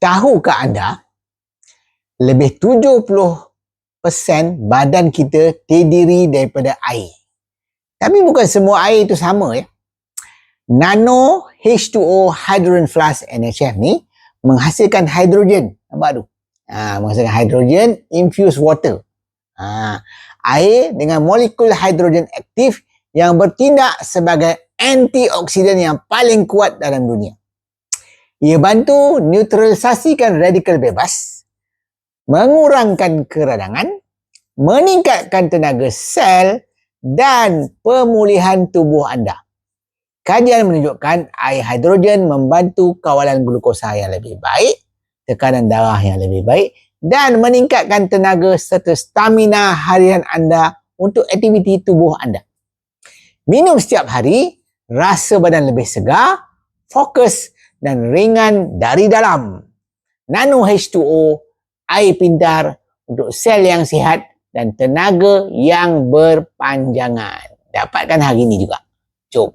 tahukah anda lebih 70% badan kita terdiri daripada air. Tapi bukan semua air itu sama ya. Nano H2O Hydrogen Flask NHF ni menghasilkan hidrogen. Nampak tu? Ha, menghasilkan hidrogen infused water. Ha, air dengan molekul hidrogen aktif yang bertindak sebagai antioksidan yang paling kuat dalam dunia. Ia bantu neutralisasikan radikal bebas, mengurangkan keradangan, meningkatkan tenaga sel dan pemulihan tubuh anda. Kajian menunjukkan air hidrogen membantu kawalan glukosa yang lebih baik, tekanan darah yang lebih baik dan meningkatkan tenaga serta stamina harian anda untuk aktiviti tubuh anda. Minum setiap hari, rasa badan lebih segar, fokus dan ringan dari dalam. Nano H2O, air pintar untuk sel yang sihat dan tenaga yang berpanjangan. Dapatkan hari ini juga. Jom.